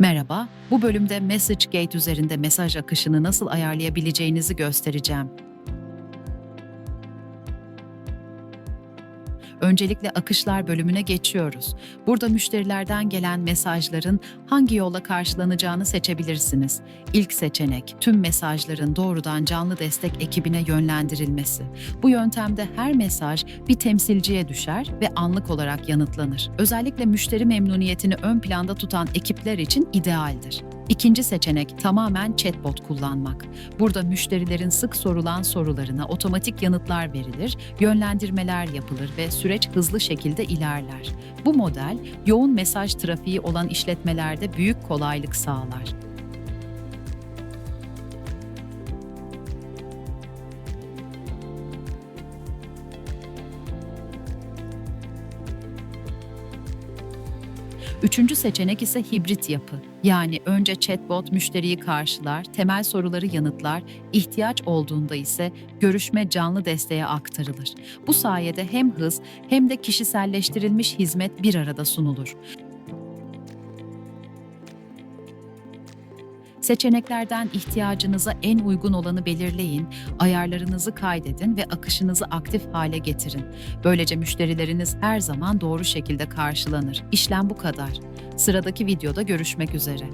Merhaba, bu bölümde MessageGate üzerinde mesaj akışını nasıl ayarlayabileceğinizi göstereceğim. Öncelikle akışlar bölümüne geçiyoruz. Burada müşterilerden gelen mesajların hangi yolla karşılanacağını seçebilirsiniz. İlk seçenek tüm mesajların doğrudan canlı destek ekibine yönlendirilmesi. Bu yöntemde her mesaj bir temsilciye düşer ve anlık olarak yanıtlanır. Özellikle müşteri memnuniyetini ön planda tutan ekipler için idealdir. İkinci seçenek tamamen chatbot kullanmak. Burada müşterilerin sık sorulan sorularına otomatik yanıtlar verilir, yönlendirmeler yapılır ve süreç hızlı şekilde ilerler. Bu model yoğun mesaj trafiği olan işletmelerde büyük kolaylık sağlar. Üçüncü seçenek ise hibrit yapı. Yani önce chatbot müşteriyi karşılar, temel soruları yanıtlar, ihtiyaç olduğunda ise görüşme canlı desteğe aktarılır. Bu sayede hem hız hem de kişiselleştirilmiş hizmet bir arada sunulur. Seçeneklerden ihtiyacınıza en uygun olanı belirleyin, ayarlarınızı kaydedin ve akışınızı aktif hale getirin. Böylece müşterileriniz her zaman doğru şekilde karşılanır. İşlem bu kadar. Sıradaki videoda görüşmek üzere.